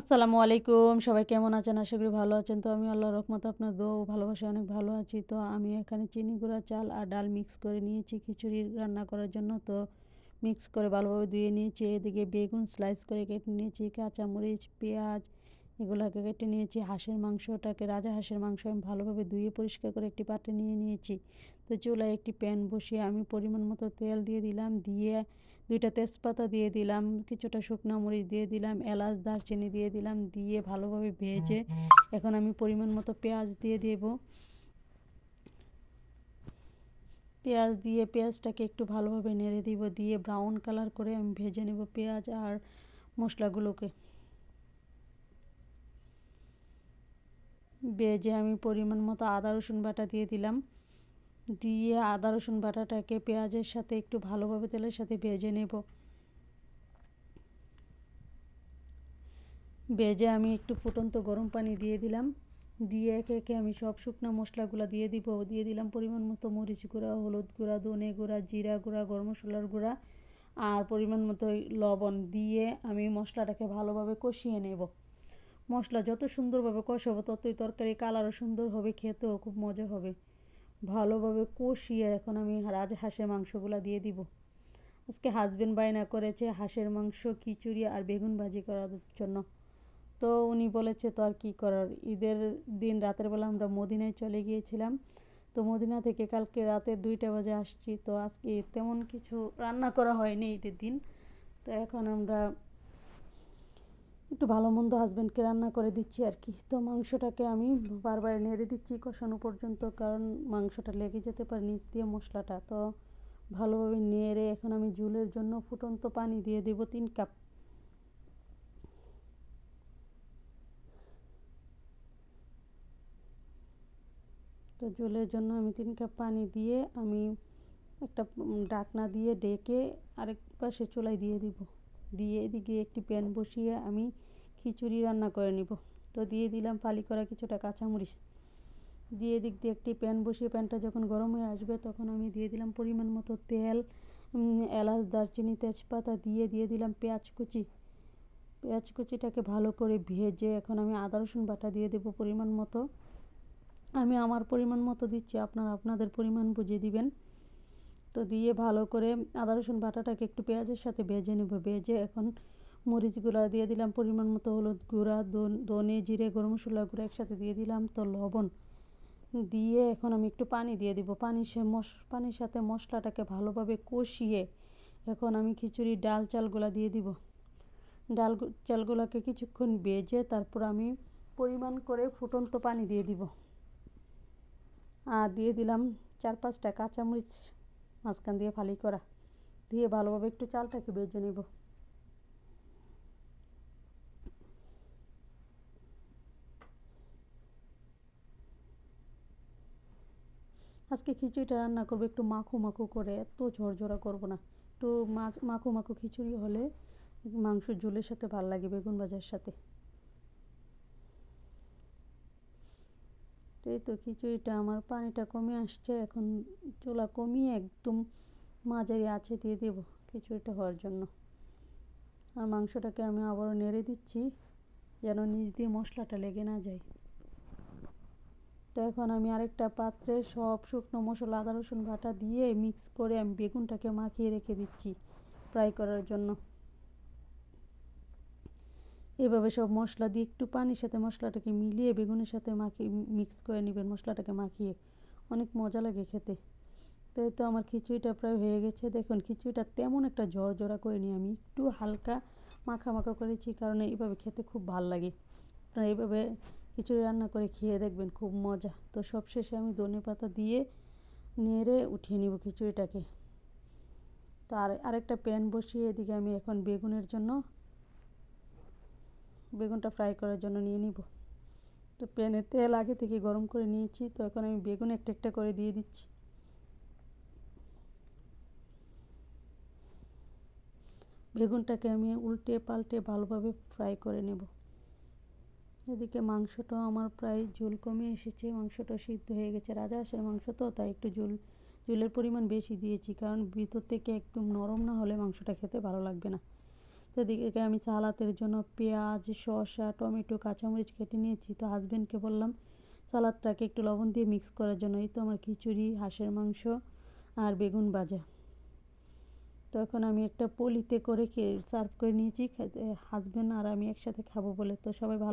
আসসালামু আলাইকুম। সবাই কেমন আছেন? আশা করি ভালো আছেন। তো আমি আল্লাহর রহমতে আপনার দো ভালোবাসা অনেক ভালো আছি। তো আমি এখানে চিনি, গুঁড়া, চাল আর ডাল মিক্স করে নিয়েছি খিচুড়ি রান্না করার জন্য। তো মিক্স করে ভালোভাবে ধুয়ে নিয়েছি। এদিকে বেগুন স্লাইস করে কেটে নিয়েছি, কাঁচামরিচ, পেঁয়াজ এগুলোকে কেটে নিয়েছি। হাঁসের মাংসটাকে, রাজা হাঁসের মাংস আমি ভালোভাবে ধুয়ে পরিষ্কার করে একটি পাত্রে নিয়ে নিয়েছি। তো চুলায় একটি প্যান বসিয়ে আমি পরিমাণ মতো তেল দিয়ে দিলাম। দিয়ে দুইটা তেজপাতা দিয়ে দিলাম, কিছুটা শুকনো মরিচ দিয়ে দিলাম, এলাচ, দারচিনি দিয়ে দিলাম, দিয়ে ভালোভাবে ভেজে এখন আমি পরিমাণ মতো পেঁয়াজ দিয়ে দেব। পেঁয়াজ দিয়ে পেঁয়াজটাকে একটু ভালোভাবে নেড়ে দিব, দিয়ে ব্রাউন কালার করে আমি ভেজে নেব পেঁয়াজ আর মশলাগুলোকে। ভেজে আমি পরিমাণ মতো আদা, রসুন বাটা দিয়ে দিলাম। দিয়ে আদা, রসুন বাটাটাকে পেঁয়াজের সাথে একটু ভালোভাবে তেলের সাথে ভেজে নেব। ভেজে আমি একটু ফুটন্ত গরম পানি দিয়ে দিলাম। দিয়ে একে একে আমি সব শুকনো মশলাগুলো দিয়ে দিব। দিয়ে দিলাম পরিমাণ মতো মরিচ গুঁড়া, হলুদ গুঁড়া, ধনে গুঁড়া, জিরা গুঁড়া, গরম মশলার গুঁড়া আর পরিমাণ মতো লবণ দিয়ে আমি মশলাটাকে ভালোভাবে কষিয়ে নেব। মশলা যত সুন্দরভাবে কষাবো ততই তরকারি কালারও সুন্দর হবে, খেতেও খুব মজা হবে। ভালোভাবে কষিয়ে এখন আমি রাজহাঁসের মাংসগুলো দিয়ে দিব। আজকে হাজবেন্ড বায়না করেছে, হাঁসের মাংস, খিচুড়ি আর বেগুন ভাজি করার জন্য। তো উনি বলেছে, তো আর কী করার? ঈদের দিন রাতের বেলা আমরা মদিনায় চলে গিয়েছিলাম। তো মদিনা থেকে কালকে রাতে দুইটা বাজে আসছি। তো আজকে তেমন কিছু রান্না করা হয়নি ঈদের দিন। তো এখন আমরা একটু ভালো মন্দ হাজব্যান্ডকে রান্না করে দিচ্ছি আর কি। তো মাংসটাকে আমি বারবার নেড়ে দিচ্ছি কষানো পর্যন্ত, কারণ মাংসটা লেগে যেতে পারে নিচ দিয়ে মশলাটা। তো ভালোভাবে নেড়ে এখন আমি ঝুলের জন্য ফুটন্ত পানি দিয়ে দেব তিন কাপ। তো ঝোলের জন্য আমি তিন কাপ পানি দিয়ে আমি একটা ডাকনা দিয়ে ডেকে আরেক পাশে চুলায় দিয়ে দিব। দিয়ে এদিকে একটি প্যান বসিয়ে আমি খিচুড়ি রান্না করে নিব। তো দিয়ে দিলাম ফালি করা কিছুটা কাঁচামরিচ। দিয়ে এদিক দিয়ে একটি প্যান বসিয়ে, প্যানটা যখন গরম হয়ে আসবে তখন আমি দিয়ে দিলাম পরিমাণ মতো তেল এলাচ, দারচিনি, তেজপাতা, দিয়ে দিয়ে দিলাম পেঁয়াজ কুচি। পেঁয়াজ কুচিটাকে ভালো করে ভেজে এখন আমি আদা, রসুন বাটা দিয়ে দেবো পরিমাণ মতো। আমি আমার পরিমাণ মতো দিচ্ছি, আপনারা আপনাদের পরিমাণ বুঝে দিবেন। তো দিয়ে ভালো করে আদা, রসুন বাটাটাকে একটু পেঁয়াজের সাথে ভেজে নেব। ভেজে এখন মরিচ গুঁড়া দিয়ে দিলাম, পরিমাণ মতো হলুদ গুঁড়া ধনে জিরে, গরম মশলা গুঁড়া একসাথে দিয়ে দিলাম, তো লবণ দিয়ে এখন আমি একটু পানি দিয়ে দিব। পানি সে মশ পানির সাথে মশলাটাকে ভালোভাবে কষিয়ে এখন আমি খিচুড়ির ডাল চালগুলা দিয়ে দিব। ডাল চালগুলাকে কিছুক্ষণ বেজে তারপর আমি পরিমাণ করে ফুটন্ত পানি দিয়ে দিব। আর দিয়ে দিলাম চার পাঁচটা কাঁচামরিচ মাঝখান দিয়ে ফালি করা। দিয়ে ভালোভাবে একটু চালটাকে বেজে নেব। আজকে খিচুড়িটা রান্না করব, একটু মাখো মাখো করে, এত ঝরঝরা করব না। একটু মাখো মাখো খিচুড়ি হলে মাংস ঝোলের সাথে ভালো লাগে, বেগুন ভাজার সাথে। এই তো খিচুড়িটা, আমার পানিটা কমে আসছে, এখন চুলা কমিয়ে একদম মাঝারি আছে দিয়ে দেব খিচুড়িটা হওয়ার জন্য। আর মাংসটাকে আমি আবারও নেড়ে দিচ্ছি, যেন নিচ দিয়ে মশলাটা লেগে না যায়। এখন আমি আরেকটা পাত্রে সব শুকনো মশলা, আদা, রসুন বাটা দিয়ে মিক্স করে আমি বেগুনটাকে মাখিয়ে রেখে দিচ্ছি ফ্রাই করার জন্য। এভাবে সব মশলা দিয়ে একটু পানির সাথে মশলাটাকে মিলিয়ে বেগুনের সাথে মাখিয়ে মিক্স করে নেবেন মশলাটাকে মাখিয়ে। অনেক মজা লাগে খেতে। তো তো আমার খিচুড়িটা প্রায় হয়ে গেছে। দেখুন, খিচুড়িটা তেমন একটা ঝরঝরা করে নিই আমি, একটু হালকা মাখা মাখা করেছি কারণ এইভাবে খেতে খুব ভালো লাগে। আপনারা এইভাবে খিচুড়ি রান্না করে খেয়ে দেখবেন খুব মজা। তো সবশেষে আমি ধনে পাতা দিয়ে নেড়ে উঠিয়ে নিব খিচুড়িটাকে। তো আর আরেকটা প্যান বসিয়ে এদিকে আমি এখন বেগুনের জন্য, বেগুনটা ফ্রাই করার জন্য নিয়ে নিব। তো প্যানে তেল আগে থেকে গরম করে নিয়েছি, তো এখন আমি বেগুন একটা একটা করে দিয়ে দিচ্ছি। বেগুনটাকে আমি উল্টে পাল্টে ভালোভাবে ফ্রাই করে নেব। এদিকে মাংসটাও আমার প্রায় ঝোল কমে এসেছে মাংসটা সিদ্ধ হয়ে গেছে। রাজা হাঁসের মাংস তো, তাই একটু ঝোল, ঝোলের পরিমাণ বেশি দিয়েছি, কারণ ভিতর থেকে একদম নরম না হলে মাংসটা খেতে ভালো লাগবে না। তো এদিকে আমি সালাতের জন্য পেঁয়াজ, শসা, টমেটো, কাঁচামরিচ কেটে নিয়েছি। তো হাজব্যান্ডকে বললাম, সালাদটাকে একটু লবণ দিয়ে মিক্স করার জন্য, এই তো আমার খিচুড়ি, হাঁসের মাংস আর বেগুন ভাজা। তো এখন আমি একটা পলিতে করে সার্ভ করে নিয়েছি হাজব্যান্ড আর আমি একসাথে খাব বলে। তো সবাই ভালো